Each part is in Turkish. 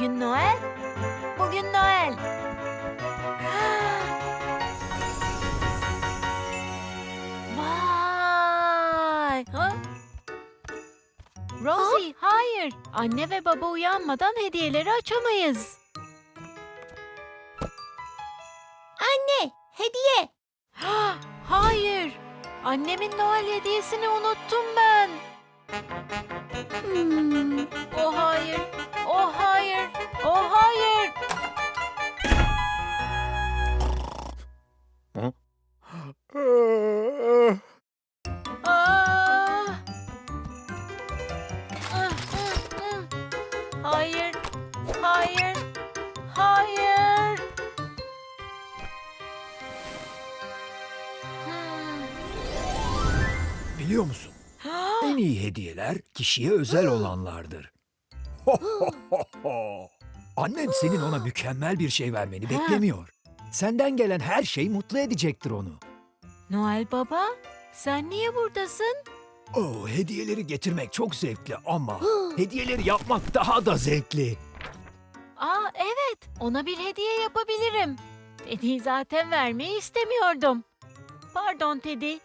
Bugün Noel. Bugün Noel. Vay! Ha? Rosie, hayır. Anne ve baba uyanmadan hediyeleri açamayız. Anne, hediye. Hayır. Annemin Noel hediyesini unuttum ben. Hmm, Oh hayır. Oh hayır. Oh hayır. Aa! Ah, ah, ah. Hayır. Hayır. Hayır. Hmm. Biliyor musun? En iyi hediyeler kişiye özel olanlardır. Annen senin ona mükemmel bir şey vermeni beklemiyor. Senden gelen her şey mutlu edecektir onu. Noel Baba, sen niye buradasın? Oh, hediyeleri getirmek çok zevkli ama hediyeleri yapmak daha da zevkli. Aa evet, ona bir hediye yapabilirim. Teddy'yi zaten vermeyi istemiyordum. Pardon Teddy.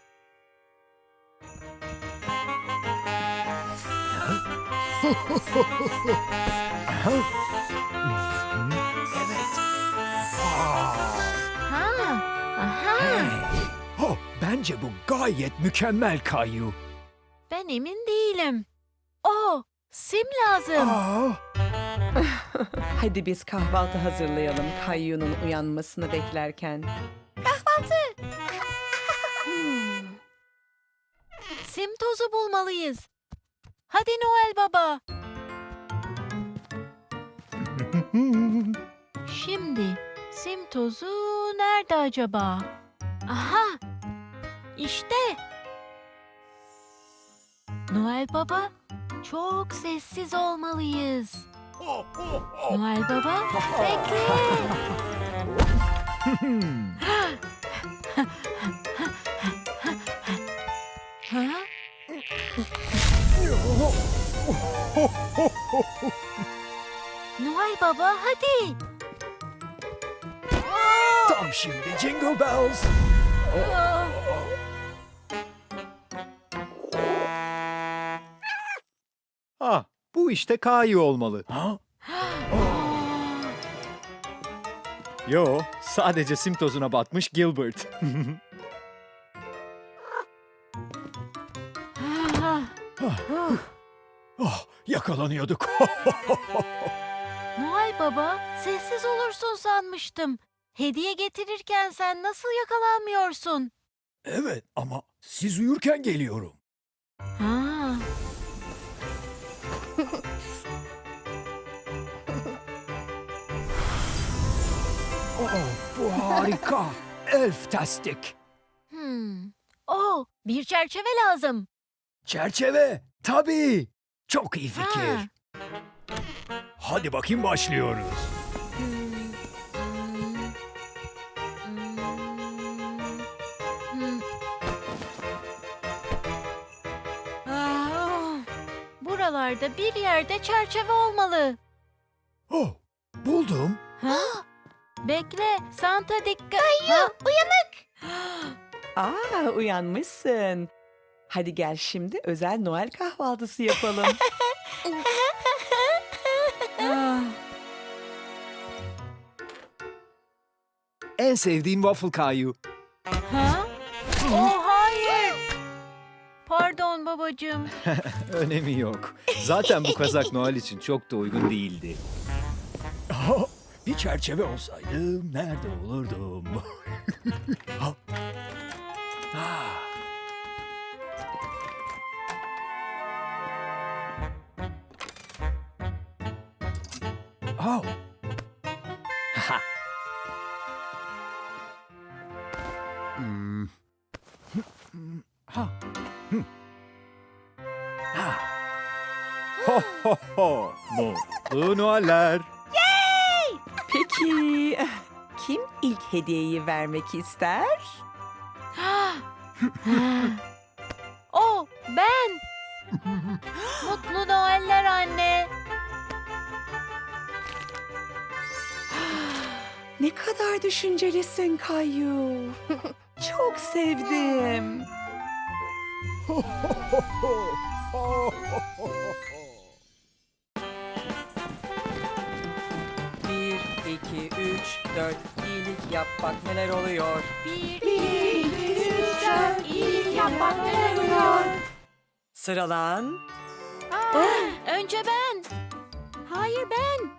Evet. Ha, aha. hey. Oh, bence bu gayet mükemmel Kayu. Ben emin değilim. Oh, sim lazım. Aa, Hadi biz kahvaltı hazırlayalım Kayyu'nun uyanmasını beklerken. Sim tozu bulmalıyız. Hadi Noel Baba. Şimdi sim tozu nerede acaba? Aha! İşte. Noel Baba, çok sessiz olmalıyız. Noel Baba, bekle. Noel Baba, hadi. Tam şimdi Jingle Bells. Aa! Ah, bu işte Kayu olmalı. Ha? Yo, sadece sim tozuna batmış Gilbert. Ah, Ah, Oh, yakalanıyorduk. Noel Baba, sessiz olursun sanmıştım. Hediye getirirken sen nasıl yakalanmıyorsun? evet ama siz uyurken geliyorum. Ha. Oh, bu harika. Elftastik. Hmm. Oh, bir çerçeve lazım. Çerçeve. Tabii. Çok iyi fikir. Ha. Hadi bakayım başlıyoruz. Ah, Buralarda bir yerde çerçeve olmalı. Oh, buldum. Ha? Bekle, Santa dikkat. Ha? Aa uyanmışsın. Hadi gel şimdi özel Noel kahvaltısı yapalım. Ah, en sevdiğim waffle Kayu. Ha? Oh hayır. Pardon babacığım. Önemi yok. Zaten bu kazak Noel için çok da uygun değildi. Bir çerçeve olsaydım nerede olurdum? Ha. Ah. Oh. Ha. Hmm, Ha. Hı. Ha. ho ho ho. Mutlu Noeller. Peki kim ilk hediyeyi vermek ister? oh ben. Mutlu Noeller anne. Ne kadar düşüncelisin Kayu. Çok sevdim. Bir, iki, üç, dört. İyilik yap bak neler oluyor. Bir, iki, üç, dört, iyilik yapmak neler oluyor? Sıralan. Aa, önce ben. Hayır ben.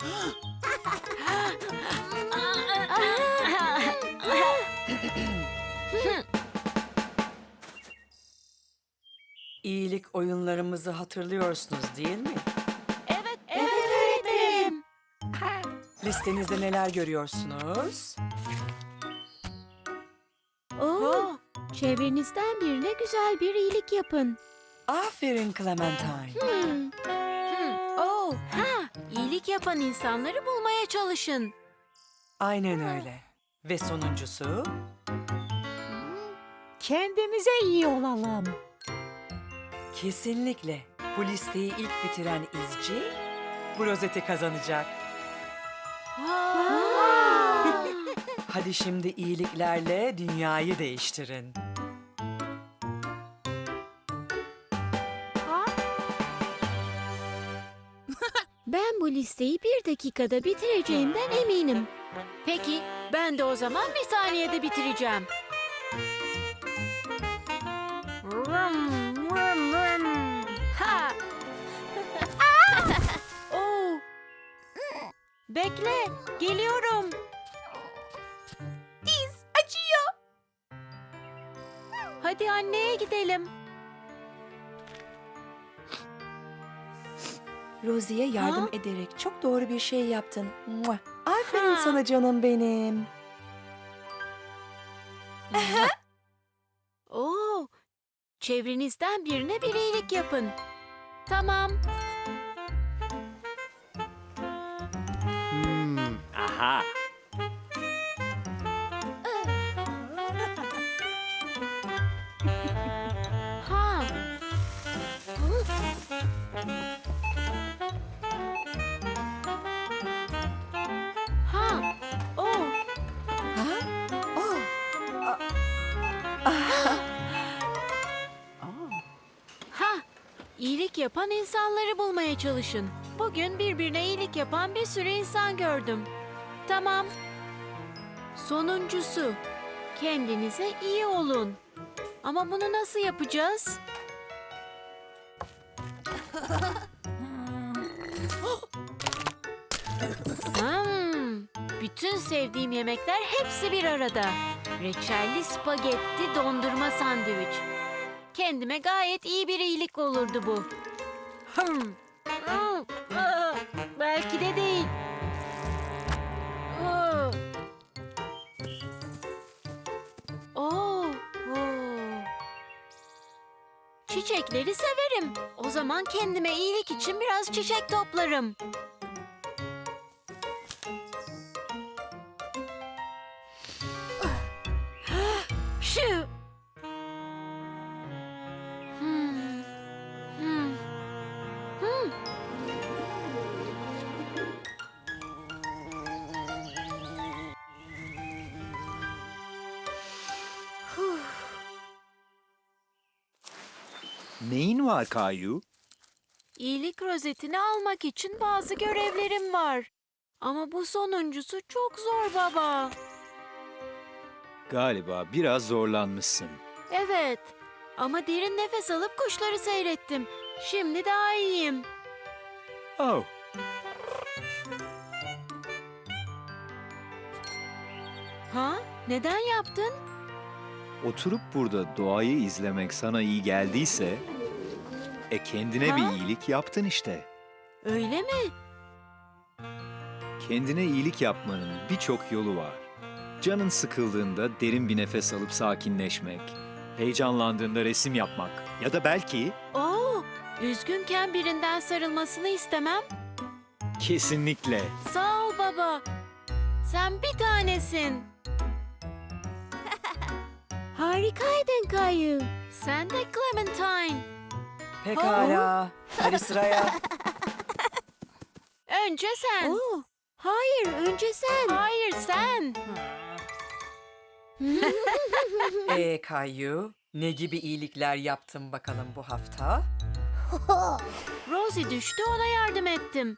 İyilik oyunlarımızı hatırlıyorsunuz değil mi? evet, evet öğretmenim. Listenizde neler görüyorsunuz? Oo, çevrenizden birine güzel bir iyilik yapın. Aferin Clementine. Hmm. Hmm. Ha, iyilik yapan insanları bulmaya çalışın. Aynen öyle. Ve sonuncusu? Kendimize iyi olalım. Kesinlikle. Bu listeyi ilk bitiren izci bu rozeti kazanacak. Hadi şimdi iyiliklerle dünyayı değiştirin. Ben bu listeyi bir dakikada bitireceğimden eminim. Peki, ben de o zaman bir saniyede bitireceğim. Vrum, vrum, vrum. Ha! Oo! Bekle, geliyorum. Diz acıyor. Hadi anneye gidelim. Rosie'ye yardım Ha? ederek çok doğru bir şey yaptın. Mua. Aferin Ha. sana canım benim. Oo! Çevrenizden birine bir iyilik yapın. Tamam. Hmm, aha. Yapan insanları bulmaya çalışın. Bugün birbirine iyilik yapan bir sürü insan gördüm. Tamam. Sonuncusu. Kendinize iyi olun. Ama bunu nasıl yapacağız? Hmm, bütün sevdiğim yemekler hepsi bir arada. Reçelli spagetti dondurma sandviç. Kendime gayet iyi bir iyilik olurdu bu. Belki de değil. Oo. Çiçekleri severim. O zaman kendime iyilik için biraz çiçek toplarım. Neyin var Kayu? İyilik rozetini almak için bazı görevlerim var. Ama bu sonuncusu çok zor baba. Galiba biraz zorlanmışsın. Evet. Ama derin nefes alıp kuşları seyrettim. Şimdi daha iyiyim. Oh, Ha? Neden yaptın? Oturup burada doğayı izlemek sana iyi geldiyse... E kendine Ha? bir iyilik yaptın işte. Öyle mi? Kendine iyilik yapmanın birçok yolu var. Canın sıkıldığında derin bir nefes alıp sakinleşmek, heyecanlandığında resim yapmak ya da belki Oo, üzgünken birinden sarılmasını istemem. kesinlikle Sağ ol baba. Sen bir tanesin. Harikaydın Kayu. Sen de Clementine. Pekala. Hadi sıraya. Önce sen. Hayır, önce sen. Hayır, sen. Ee Kayu, ne gibi iyilikler yaptın bakalım bu hafta? Rosie düştü, ona yardım ettim.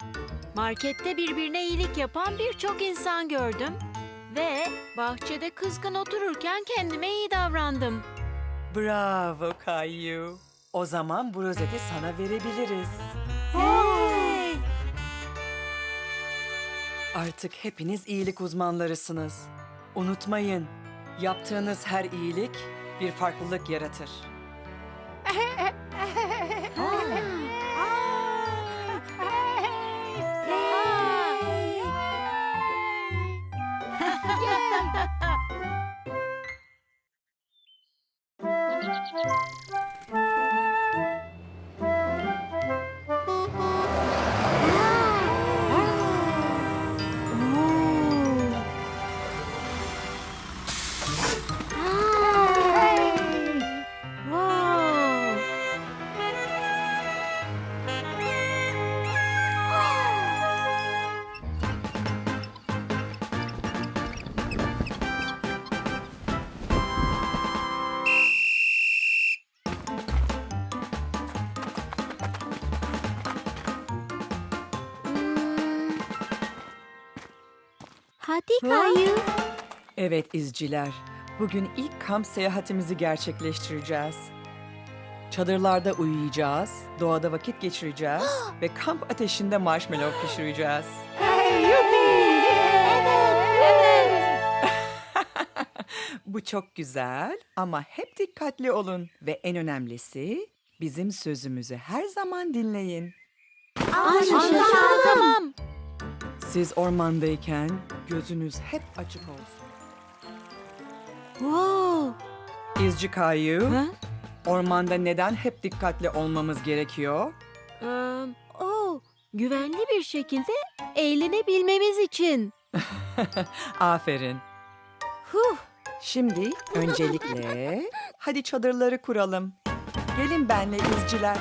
Markette birbirine iyilik yapan birçok insan gördüm. Ve bahçede kızgın otururken kendime iyi davrandım. Bravo Kayu. O zaman bu rozeti sana verebiliriz. Hey! Artık hepiniz iyilik uzmanlarısınız. Unutmayın, yaptığınız her iyilik bir farklılık yaratır. Hadi Kayu. Evet izciler, bugün ilk kamp seyahatimizi gerçekleştireceğiz. Çadırlarda uyuyacağız, doğada vakit geçireceğiz ve kamp ateşinde marshmallow pişireceğiz. Bu çok güzel ama hep dikkatli olun ve en önemlisi bizim sözümüzü her zaman dinleyin. Anlaşıldı tamam. Siz ormandayken gözünüz hep açık olsun. Wow. İzci Kayu, Ha? ormanda neden hep dikkatli olmamız gerekiyor? Ee, oh, güvenli bir şekilde eğlenebilmemiz için. Aferin. Huh. Şimdi öncelikle hadi çadırları kuralım. Gelin benle izciler.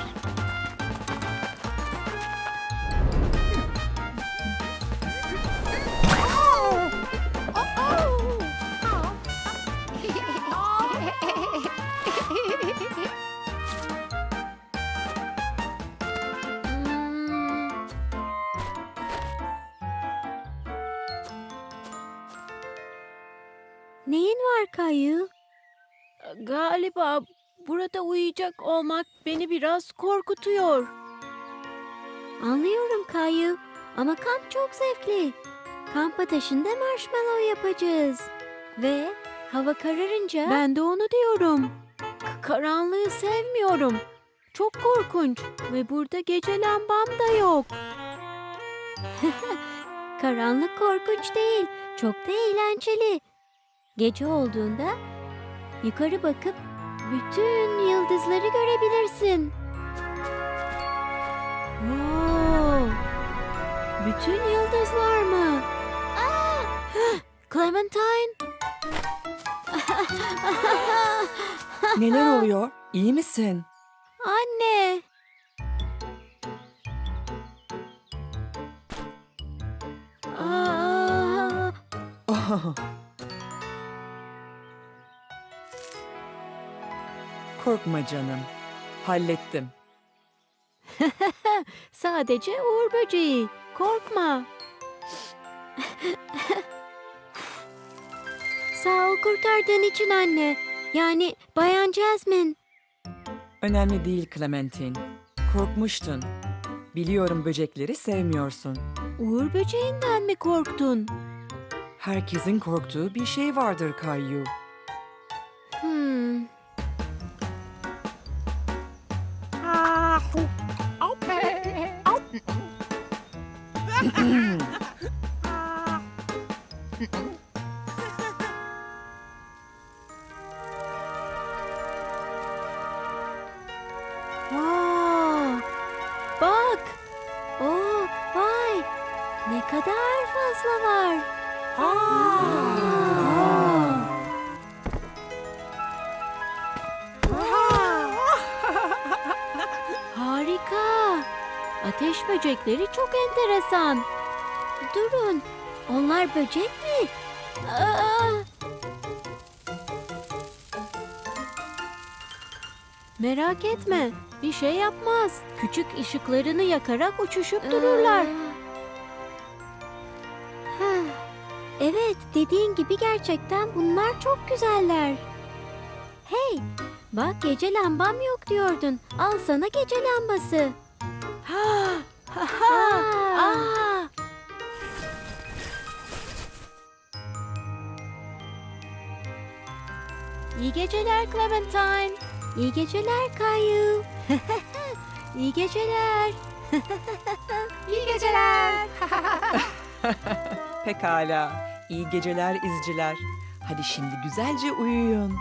Kayu? Galiba burada uyuyacak olmak beni biraz korkutuyor. Anlıyorum Kayu ama kamp çok zevkli. Kamp ateşinde marshmallow yapacağız. Ve hava kararınca... Ben de onu diyorum. K- karanlığı sevmiyorum. Çok korkunç ve burada gece lambam da yok. Karanlık korkunç değil, çok da eğlenceli. Gece olduğunda yukarı bakıp bütün yıldızları görebilirsin. Wow! Bütün yıldızlar mı? Hah, Clementine! Neler oluyor? İyi misin? Anne! Aa, Korkma canım. Hallettim. sadece uğur böceği. Korkma. Sağ ol kurtardığın için anne. Yani Bayan Jasmine. Önemli değil Clementine. Korkmuştun. Biliyorum böcekleri sevmiyorsun. Uğur böceğinden mi korktun? Herkesin korktuğu bir şey vardır Kayyu. Ateş böcekleri çok enteresan. Durun. Onlar böcek mi? Aa, Merak etme, bir şey yapmaz. Küçük ışıklarını yakarak uçuşup dururlar. Ha, evet, dediğin gibi gerçekten bunlar çok güzeller. Hey, bak gece lambam yok diyordun. Al sana gece lambası. İyi geceler Clementine. İyi geceler Kayu. İyi geceler. İyi geceler. Pekala. İyi geceler izciler. Hadi şimdi güzelce uyuyun.